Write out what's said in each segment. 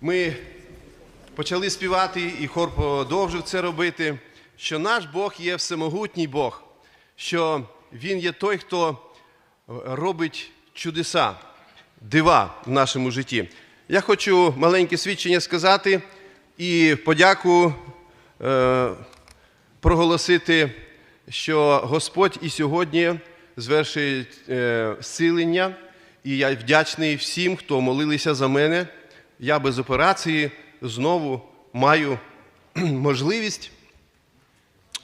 Ми почали співати, і хор продовжив це робити, що наш Бог є всемогутній Бог, що Він є той, хто робить чудеса, дива в нашому житті. Я хочу маленьке свідчення сказати і подяку е, проголосити, що Господь і сьогодні звершує е, зцілення, і я вдячний всім, хто молилися за мене. Я без операції знову маю можливість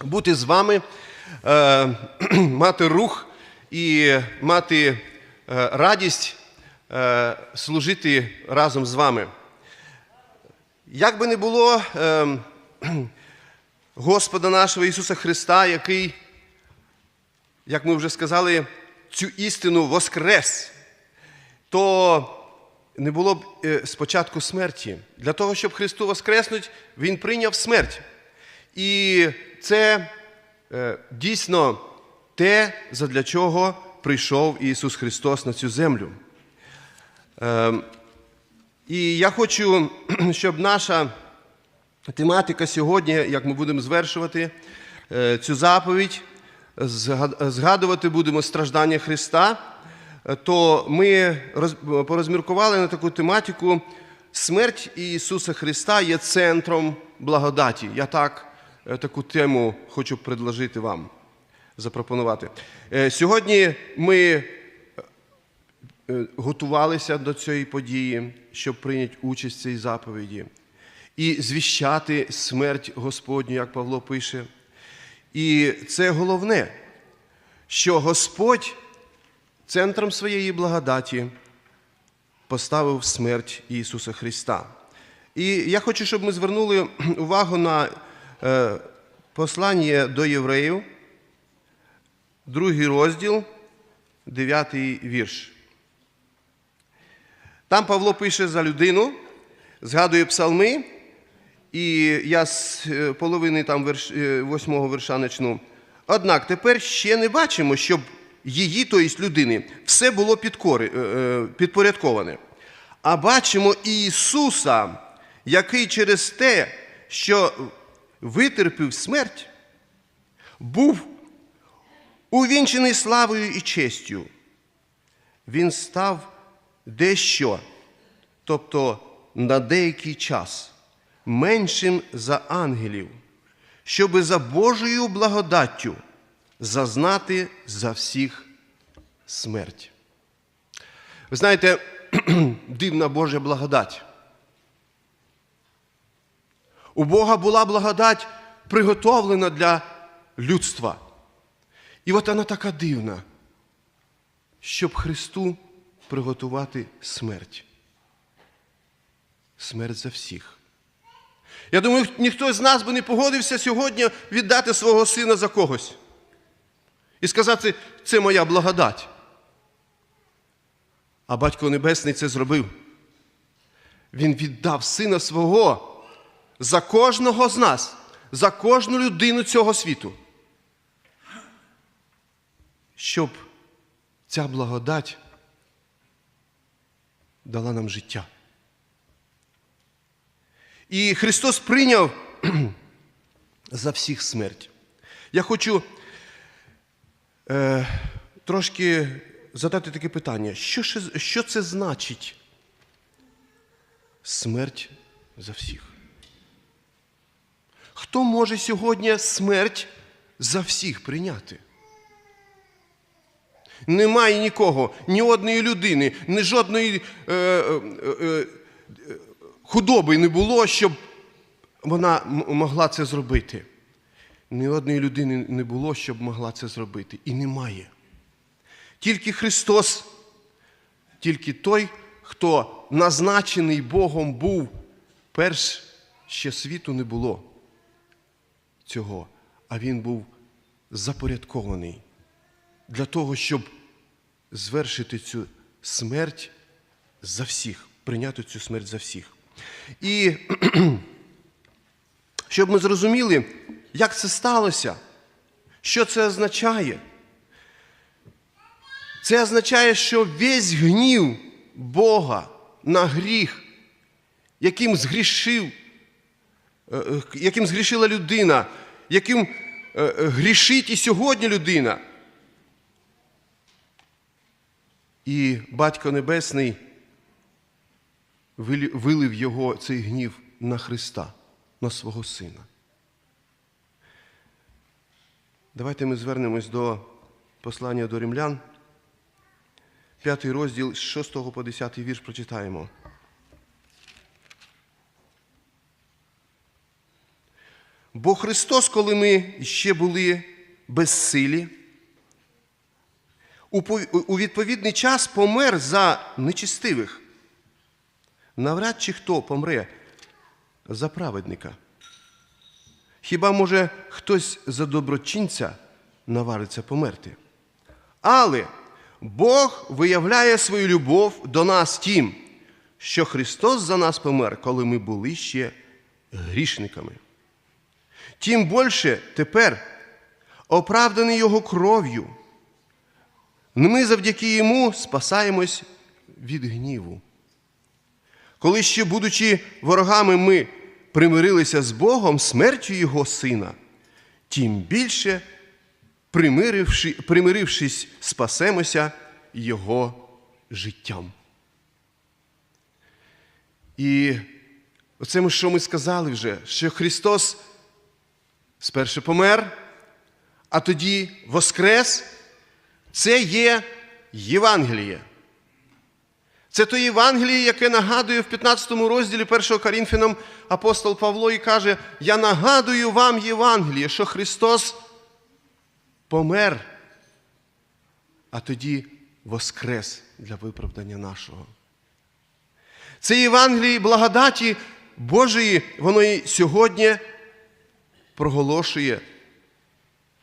бути з вами, е, мати рух і мати е, радість е, служити разом з вами. Як би не було е, Господа нашого Ісуса Христа, який, як ми вже сказали, цю істину воскрес, то не було б е, спочатку смерті. Для того, щоб Христу воскреснуть, Він прийняв смерть. І це е, дійсно те, задля чого прийшов Ісус Христос на цю землю. Е, і я хочу, щоб наша тематика сьогодні, як ми будемо звершувати цю заповідь, згадувати будемо страждання Христа, то ми порозміркували на таку тематику. Смерть Ісуса Христа є центром благодаті. Я так е, таку тему хочу предложити вам, запропонувати. Е, Сьогодні ми е, готувалися до цієї події, щоб прийняти участь в цій заповіді і звіщати смерть Господню, як Павло пише. І це головне, що Господь центром своєї благодаті поставив смерть Ісуса Христа. І я хочу, щоб ми звернули увагу на е, послання до євреїв, другий розділ, дев'ятий вірш. Там Павло пише за людину, згадує псалми, і я з е, половини там е, восьмого верша почну. Однак тепер ще не бачимо, щоб її, тобто людини, все було е, е, підпорядковане. А бачимо Ісуса, який через те, що витерпів смерть, був увінчений славою і честю. Він став дещо, тобто на деякий час, меншим за ангелів, щоби за Божою благодаттю зазнати за всіх смерть. Ви знаєте, дивна Божа благодать. У Бога була благодать приготовлена для людства. І от вона така дивна, щоб Христу приготувати смерть. Смерть за всіх. Я думаю, ніхто з нас би не погодився сьогодні віддати свого сина за когось і сказати, це моя благодать. А Батько Небесний це зробив. Він віддав сина свого за кожного з нас, за кожну людину цього світу. Щоб ця благодать дала нам життя. І Христос прийняв за всіх смерть. Я хочу е, трошки задати таке питання. Що, що це значить смерть за всіх? Хто може сьогодні смерть за всіх прийняти? Немає нікого, ні одної людини, ні жодної е, е, е, е, худоби не було, щоб вона могла це зробити. Ні одної людини не було, щоб могла це зробити. І немає. Тільки Христос, тільки той, хто назначений Богом був, перш ще світу не було цього, а він був запорядкований для того, щоб звершити цю смерть за всіх, прийняти цю смерть за всіх. І щоб ми зрозуміли, як це сталося, що це означає. Це означає, що весь гнів Бога на гріх яким згрішив, е, е, яким згрішила людина, яким е, грішить і сьогодні людина. І Батько Небесний вилив його цей гнів на Христа, на свого Сина. Давайте ми звернемось до послання до римлян. П'ятий розділ з 6 по 10 вірш прочитаємо. Бо Христос, коли ми ще були безсилі, у відповідний час помер за нечистивих. Навряд чи хто помре за праведника. Хіба може хтось за доброчинця навариться померти? Але Бог виявляє свою любов до нас тим, що Христос за нас помер, коли ми були ще грішниками. Тим більше тепер, оправданий Його кров'ю, ми завдяки Йому спасаємось від гніву. Коли ще, будучи ворогами, ми примирилися з Богом смертю Його Сина, тим більше, примиривши, примирившись, спасемося Його життям. І оце що ми сказали вже, що Христос спершу помер, а тоді воскрес. Це є Євангеліє. Це то Євангеліє, яке нагадує в 15 розділі 1 Корінфянам апостол Павло і каже: Я нагадую вам Євангеліє, що Христос помер, а тоді воскрес для виправдання нашого. Це Євангеліє благодаті Божої, воно і сьогодні проголошує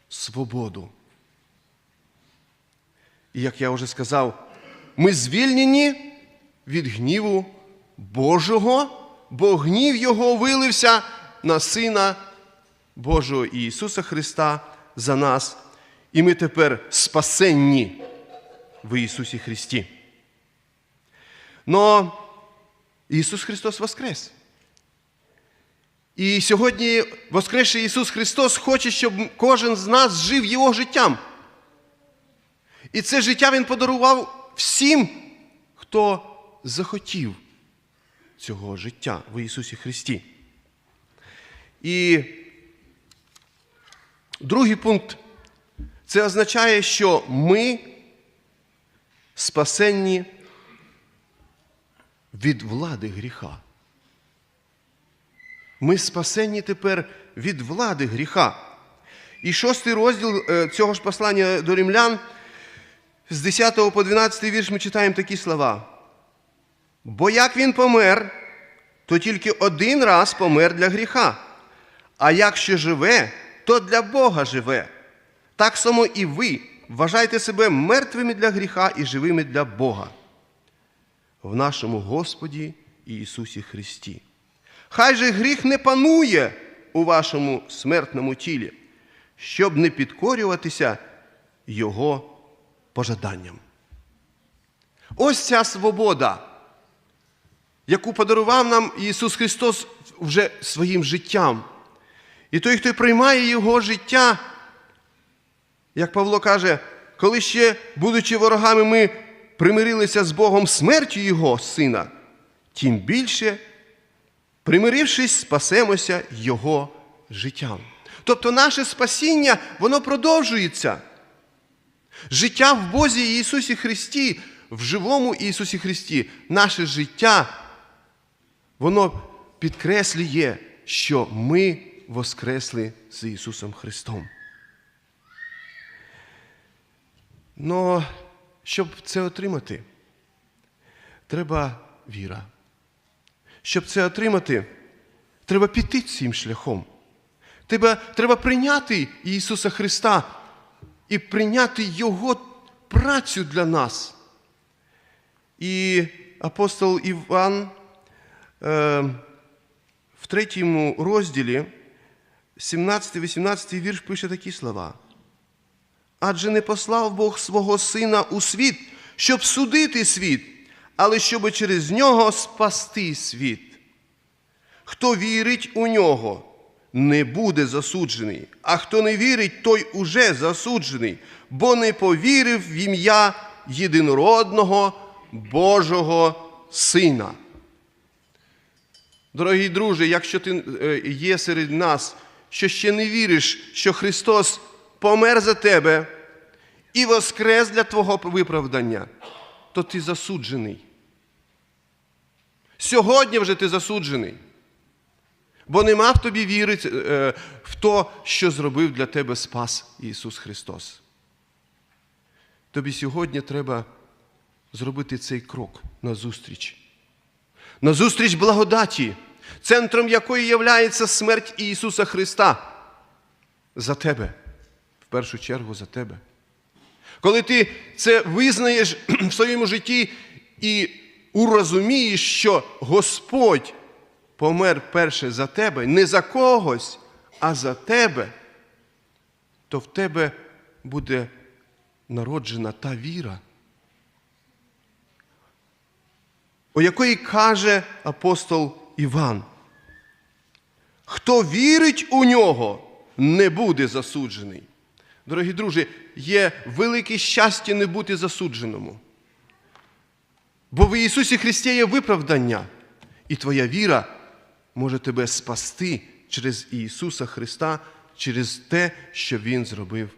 свободу. І як я вже сказав, ми звільнені від гніву Божого, бо гнів Його вилився на Сина Божого Ісуса Христа за нас, і ми тепер спасенні в Ісусі Христі. Но Ісус Христос Воскрес. І сьогодні Воскресший Ісус Христос хоче, щоб кожен з нас жив Його життям. І це життя Він подарував всім, хто захотів цього життя в Ісусі Христі. І другий пункт це означає, що ми спасенні від влади гріха. Ми спасенні тепер від влади гріха. І шостий розділ е, цього ж послання до римлян з 10 по 12 вірш ми читаємо такі слова. Бо як він помер, то тільки один раз помер для гріха. А якщо живе, то для Бога живе. Так само і ви вважайте себе мертвими для гріха і живими для Бога. В нашому Господі Ісусі Христі. Хай же гріх не панує у вашому смертному тілі, щоб не підкорюватися Його пожаданням. Ось ця свобода, яку подарував нам Ісус Христос вже своїм життям. І той, хто приймає Його життя, як Павло каже, коли ще, будучи ворогами, ми примирилися з Богом смертю Його Сина, тим більше, примирившись, спасемося Його життям. Тобто наше спасіння, воно продовжується. Життя в Бозі Ісусі Христі, в живому Ісусі Христі, наше життя, воно підкреслює, що ми воскресли з Ісусом Христом. Но щоб це отримати, треба віра. Щоб це отримати, треба піти цим шляхом. Треба, треба прийняти Ісуса Христа і прийняти Його працю для нас. І апостол Іван в третьому розділі, 17-18 вірш пише такі слова. Адже не послав Бог свого Сина у світ, щоб судити світ, але щоб через нього спасти світ. Хто вірить у нього, не буде засуджений, а хто не вірить, той уже засуджений, бо не повірив в ім'я єдинородного Божого Сина. Дорогі друзі, якщо ти е, є серед нас, що ще не віриш, що Христос помер за тебе і воскрес для твого виправдання, то ти засуджений. Сьогодні вже ти засуджений. Бо нема в тобі віри е, в те, що зробив для тебе Спас Ісус Христос. Тобі сьогодні треба зробити цей крок назустріч. Назустріч благодаті, центром якої є смерть Ісуса Христа за тебе, в першу чергу за тебе. Коли ти це визнаєш в своєму житті і урозумієш, що Господь помер перше за тебе, не за когось, а за тебе, то в тебе буде народжена та віра, о якої каже апостол Іван. Хто вірить у нього, не буде засуджений. Дорогі друзі, є велике щастя не бути засудженому. Бо в Ісусі Христі є виправдання, і твоя віра може тебе спасти через Ісуса Христа, через те, що Він зробив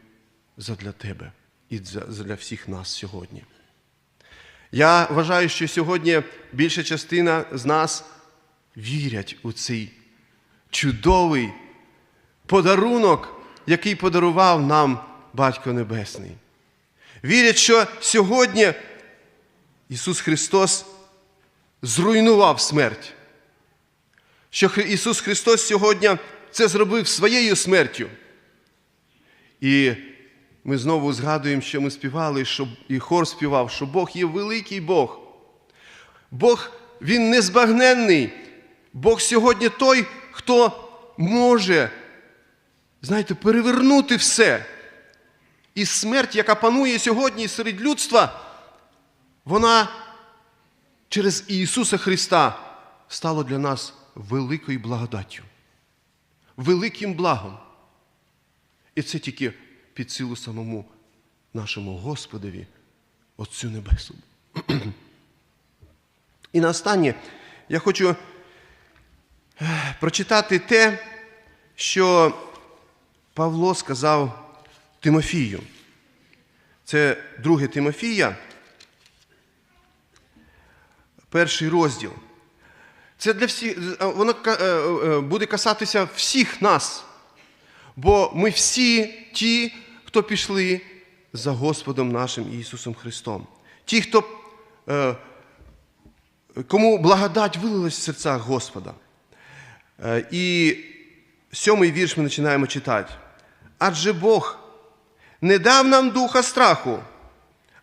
задля тебе і для всіх нас сьогодні. Я вважаю, що сьогодні більша частина з нас вірять у цей чудовий подарунок, який подарував нам Батько Небесний. Вірять, що сьогодні Ісус Христос зруйнував смерть. Що Ісус Христос сьогодні це зробив своєю смертю. І ми знову згадуємо, що ми співали, що і хор співав, що Бог є великий Бог. Бог Він незбагненний. Бог сьогодні той, хто може, знаєте, перевернути все. І смерть, яка панує сьогодні серед людства, вона через Ісуса Христа стала для нас великою благодаттю, великим благом. І це тільки під силу самому нашому Господові, Отцю Небесу. І на останнє я хочу прочитати те, що Павло сказав Тимофію. Це друге Тимофія, перший розділ. Це для всіх, воно буде касатися всіх нас. Бо ми всі ті, хто пішли за Господом нашим Ісусом Христом. Ті, хто, кому благодать вилилась в серцях Господа. І сьомий вірш ми починаємо читати. Адже Бог не дав нам духа страху,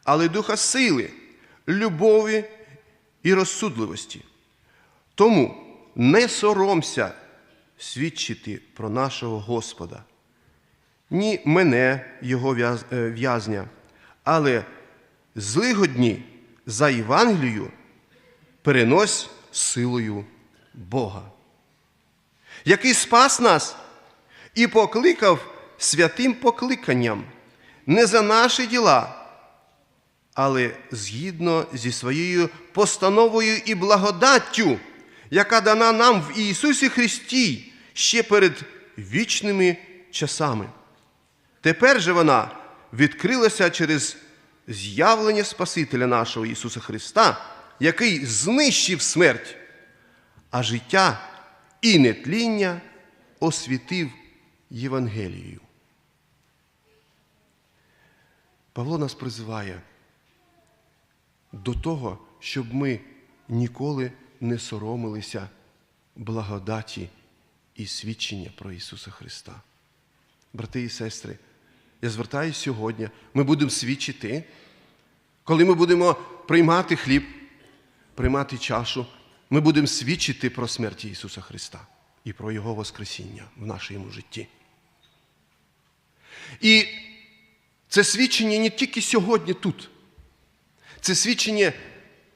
але духа сили, любові і розсудливості. Тому не соромся свідчити про нашого Господа, ні мене, Його в'язня, але злигодні за Євангелію перенось силою Бога, який спас нас і покликав святим покликанням не за наші діла, але згідно зі своєю постановою і благодаттю, яка дана нам в Ісусі Христі ще перед вічними часами. Тепер же вона відкрилася через з'явлення Спасителя нашого Ісуса Христа, який знищив смерть, а життя і нетління освітив Євангелією. Павло нас призиває до того, щоб ми ніколи не соромилися благодаті і свідчення про Ісуса Христа. Брати і сестри, я звертаюся сьогодні, ми будемо свідчити, коли ми будемо приймати хліб, приймати чашу, ми будемо свідчити про смерть Ісуса Христа і про Його Воскресіння в нашому житті. І це свідчення не тільки сьогодні тут. Це свідчення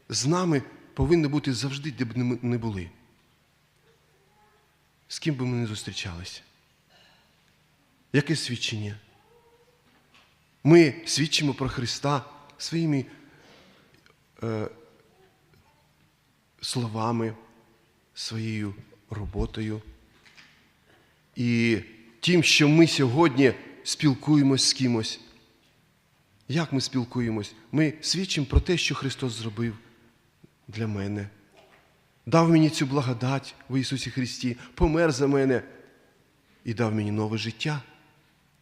з нами повинно бути завжди, де б ми не були. ким би ми не зустрічалися. Яке свідчення? Ми свідчимо про Христа своїми е, словами, своєю роботою. І тим, що ми сьогодні спілкуємось з кимось. Як ми спілкуємось? Ми свідчимо про те, що Христос зробив для мене. Дав мені цю благодать в Ісусі Христі, помер за мене і дав мені нове життя,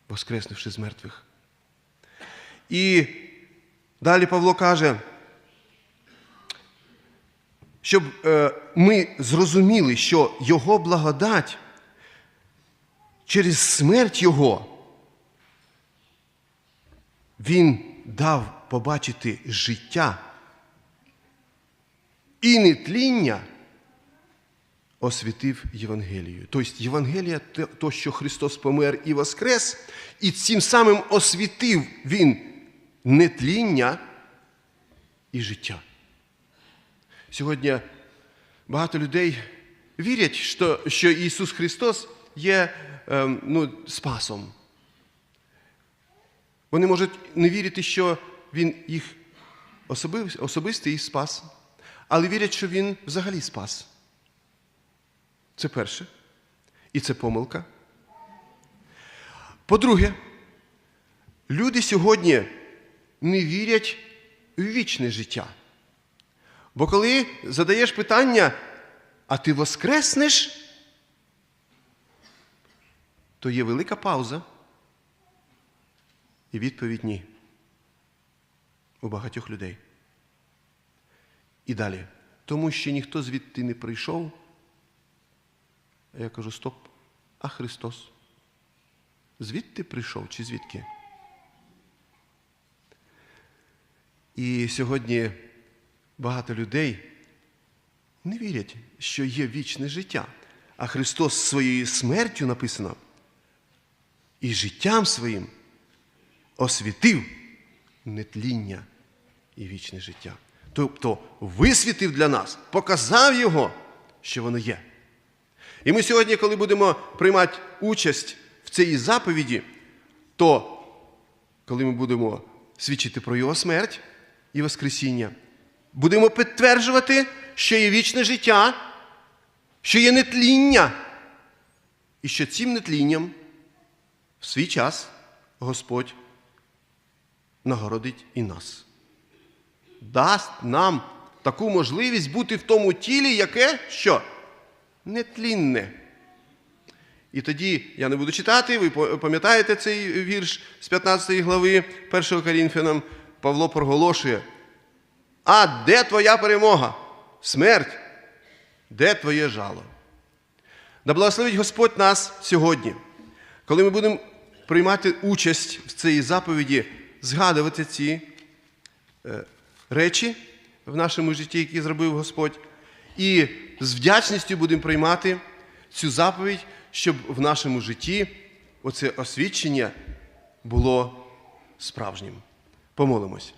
воскреснувши з мертвих. І далі Павло каже, щоб е, ми зрозуміли, що Його благодать через смерть Його Він дав побачити життя і нетління освітив Євангелію. Тобто Євангелія то, що Христос помер і воскрес, і цим самим освітив Він нетління і життя. Сьогодні багато людей вірять, що, що Ісус Христос є ем, ну, спасом. Вони можуть не вірити, що Він їх особи- особистий спас, але вірять, що Він взагалі спас. Це перше. І це помилка. По-друге, люди сьогодні не вірять в вічне життя. Бо коли задаєш питання, а ти воскреснеш, то є велика пауза. І відповідь ні. У багатьох людей. І далі. Тому що ніхто звідти не прийшов. А я кажу, стоп, а Христос? Звідти прийшов чи звідки? І сьогодні багато людей не вірять, що є вічне життя. А Христос своєю смертю написано і життям своїм освітив нетління і вічне життя. Тобто висвітив для нас, показав Його, що воно є. І ми сьогодні, коли будемо приймати участь в цій заповіді, то коли ми будемо свідчити про Його смерть і Воскресіння, будемо підтверджувати, що є вічне життя, що є нетління, і що цим нетлінням в свій час Господь нагородить і нас. Дасть нам таку можливість бути в тому тілі, яке що? Нетлінне. І тоді я не буду читати, ви пам'ятаєте цей вірш з 15 глави 1 Корінфянам, Павло проголошує. А де твоя перемога? Смерть? Де твоє жало? Да благословить Господь нас сьогодні, коли ми будемо приймати участь в цій заповіді, згадувати ці е, речі в нашому житті, які зробив Господь, і з вдячністю будемо приймати цю заповідь, щоб в нашому житті оце освідчення було справжнім. Помолимось.